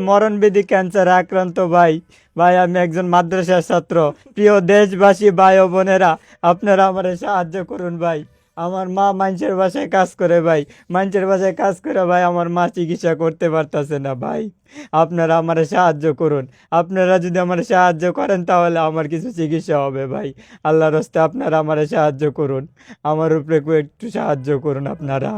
মরণবেদী ক্যান্সারে আক্রান্ত ভাই। ভাই, আমি একজন মাদ্রাসার ছাত্র। প্রিয় দেশবাসী, ভাই ও বোনেরা, আপনারা আমার সাহায্য করুন ভাই। আমার মা মানুষের বাসায় কাজ করে ভাই। মানুষের বাসায় কাজ করে ভাই, আমার মা চিকিৎসা করতে পারতেছে না ভাই। আপনারা আমার সাহায্য করুন। আপনারা যদি আমার সাহায্য করেন, তাহলে আমার কিছু চিকিৎসা হবে ভাই। আল্লাহর হস্তে আপনারা আমার সাহায্য করুন। আমার উপরে একটু সাহায্য করুন আপনারা।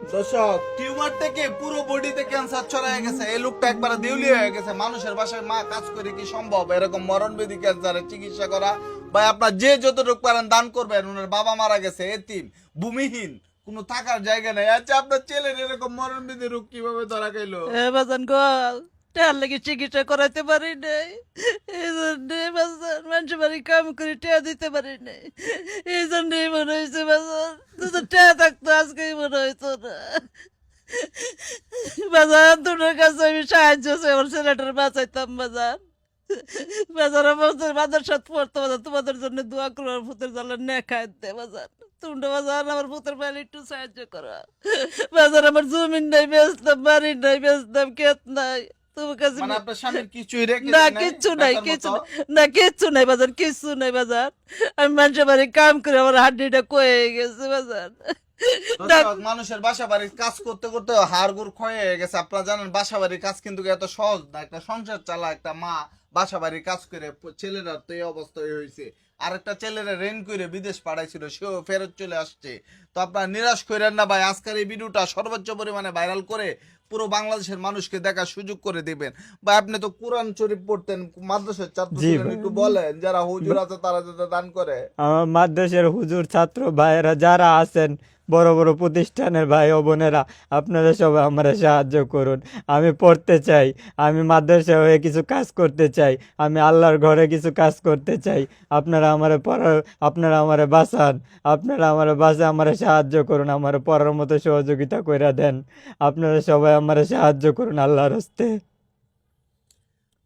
দর্শক, টিউমার থেকে পুরো বডিতে ক্যান্সার ছড়ায় গেছে। এই লোকটা একবার দেউলি হয়ে গেছে। মানুষের বাসায় মা কাজ করে কি সম্ভব? এরকম মরণবেদি ক্যান্সারের চিকিৎসা করা। বা আপনার যে যতটুকু পারেন দান করবেন। ওনার বাবা মারা গেছে, এতিম, ভূমিহীন, কোনো থাকার জায়গা নেই। আচ্ছা আপনার ছেলের এরকম মরণবেদি রোগ কীভাবে ধরা গেলো এ টার লাগে চিকিৎসা করাইতে পারি নাই। এই জন্যে বাজান মানুষ বাড়ি কাম করে টেয়া দিতে পারি নাই। এই জন্যই মনে হয়েছে বাজান যদি টেয়া থাকতো, আজকেই মনে হইতো না। বাজান তোমার কাছে আমি সাহায্য আমার ছেলেটার বাঁচাইতাম বাজান বাজার আমাদের বাজার পড়তো বাজার, তোমাদের জন্য দোয়া করো, আমার ভূতের জ্বালা নে খাই দে বাজার। তোমরা বাজার, আমার ভূতের পাইলে একটু সাহায্য করো। বাজার, আমার জমিন নাই, বেচতাম, বাড়ি নাই, বেচতাম, ক্ষেত নাই। তোমার কাছে মানে আপনার স্বামীর কিছুই রেখে না নাই। না নাই বাজার কিচ্ছু নাই বাজার আমি মানুষের বাড়ি কাম করে আমার হাড্ডিটা কয়ে গেছে বাজার মানুষের বাসা বাড়ির কাজ করতে করতে হাড় গুড় ক্ষয় গেছে। আপনারা জানেন বাসা বাড়ির কাজ কিন্তু এত সহজ না। একটা সংসার চালা একটা মা বাসা বাড়ির কাজ করে ছেলেরা তো এই অবস্থায় হয়েছে। আর একটা ছেলেরা রেন করে বিদেশ পাঠাইছিল সেও ফেরত চলে আসছে। তো আপনারা নিরাশ করেন না ভাই আজকের এই ভিডিওটা সর্বোচ্চ পরিমাণে ভাইরাল করে পুরো বাংলাদেশের মানুষকে দেখার সুযোগ করে দিবেন। ভাই আপনি তো কোরআন শরীফ পড়তেন মাদ্রাসার ছাত্র। একটু বলেন যারা হুজুর আছে তারা যাতে দান করে। আমার মাদ্রাসার হুজুর ছাত্র ভাইয়েরা যারা আছেন বড় বড় প্রতিষ্ঠানের ভাই ও বোনেরা আপনারা সবাই আমার সাহায্য করুন। আমি পড়তে চাই আমি মাদ্রাসা হয়ে কিছু কাজ করতে চাই আমি আল্লাহর ঘরে কিছু কাজ করতে চাই। আপনারা আমার পড়ার আপনারা আমার বাঁচান আপনারা আমার বাঁচা আমার সাহায্য করুন আমার পড়ার মতো সহযোগিতা করে দেন। আপনারা সবাই আমার সাহায্য করুন আল্লাহর হস্তে।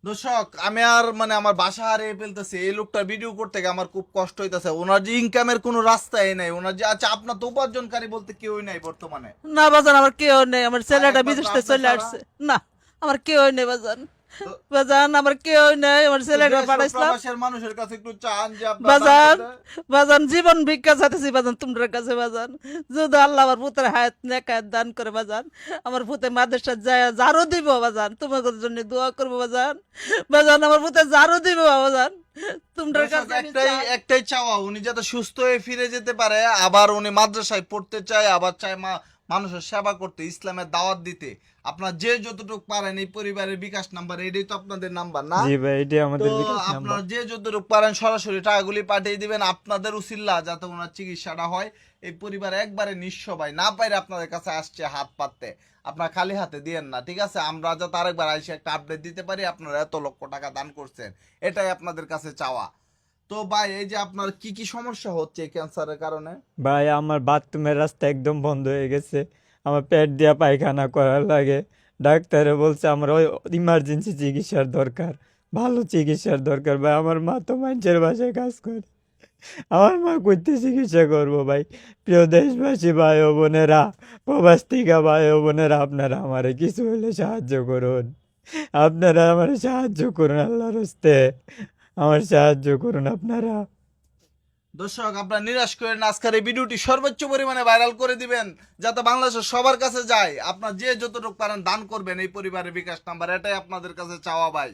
দর্শক আমি আর মানে আমার বাসা হারিয়ে ফেলতেছি। এই লোকটার ভিডিও করতে গিয়ে আমার খুব কষ্ট হইতেছে। ওনার যে ইনকামের কোনো রাস্তাই নাই। ওনার যে আচ্ছা আপনার তো উপার্জনকারী বলতে কেউই নাই বর্তমানে। না বাজান আমার কেউ নেই। আমার ছেলেটা বিদেশ চলে আসছে। না আমার কেউই নেই বাজান। বাজান আমার কেউ নেই আমার ছেলেটা পাঠাইছিলাম মানুষের কাছে একটু চান যে বাজান বাজান জীবন ভিক্ষা চাইতেছি বাজান তোমার কাছে বাজান। যদি আল্লাহ আমার পুতের হায়াত নেকায়াত দান করে বাজান আমার পুতে মাদ্রাসা যায় জারো দিব বাজান। তোমাদের জন্য দোয়া করব বাজান। বাজান আমার পুতে জারো দিব বাজান। তোমার কাছে একটাই একটাই চাওয়া উনি যাতে সুস্থ হয়ে ফিরে যেতে পারে আবার উনি মাদ্রাসায় পড়তে চায় আবার চায় মা মানুষের সেবা করতে ইসলামের দাওয়াত দিতে। আপনার যে যতটুকু পারেন এই পরিবারের বিকাশ নাম্বার এটাই তো আপনাদের নাম্বার না? জি ভাই এটি আমাদের বিকাশ নাম্বার। আপনার যে যতটুকু পারেন সরাসরি টাকাগুলি পাঠিয়ে দিবেন। আপনাদের উসিল্লা যাতে ওনার চিকিৎসাটা হয়। এই পরিবার একবারে নিঃস্ব ভাই না পাইরে আপনাদের কাছে আসছে হাত পাততে। আপনার খালি হাতে দিয়েন না ঠিক আছে? আমরা যাতে আরেকবার আইসে একটা আপডেট দিতে পারি আপনারা এত লক্ষ টাকা দান করছেন। এটাই আপনাদের কাছে চাওয়া। তো ভাই, এই যে আপনার কি কি সমস্যা হচ্ছে ক্যান্সারের কারণে? ভাই, আমার বাথরুমের রাস্তা একদম বন্ধ হয়ে গেছে। আমার পেট দিয়া পায়খানা করার লাগে। ডাক্তারে বলছে আমার ওই ইমার্জেন্সি চিকিৎসার দরকার, ভালো চিকিৎসার দরকার। ভাই, আমার মা তো মানুষের বাসায় কাজ করে। আমার মা করতে চিকিৎসা করব ভাই। প্রিয় দেশবাসী, ভাই ও বোনেরা প্রবাস থেকে ভাই ও বোনেরা, আপনারা আমারে কিছু হলে সাহায্য করুন। আপনারা আমার সাহায্য করুন, আল্লাহর হস্তে আমার সাহায্য করুন আপনারা। দর্শক, আপনারা নিরাশ করেন আজকের এই ভিডিওটি সর্বোচ্চ পরিমাণে ভাইরাল করে দিবেন, যাতে বাংলাদেশের সবার কাছে যায়। আপনার যে যতটুকু পারেন দান করবেন এই পরিবারের বিকাশ নাম্বার, এটাই আপনাদের কাছে চাওয়া ভাই।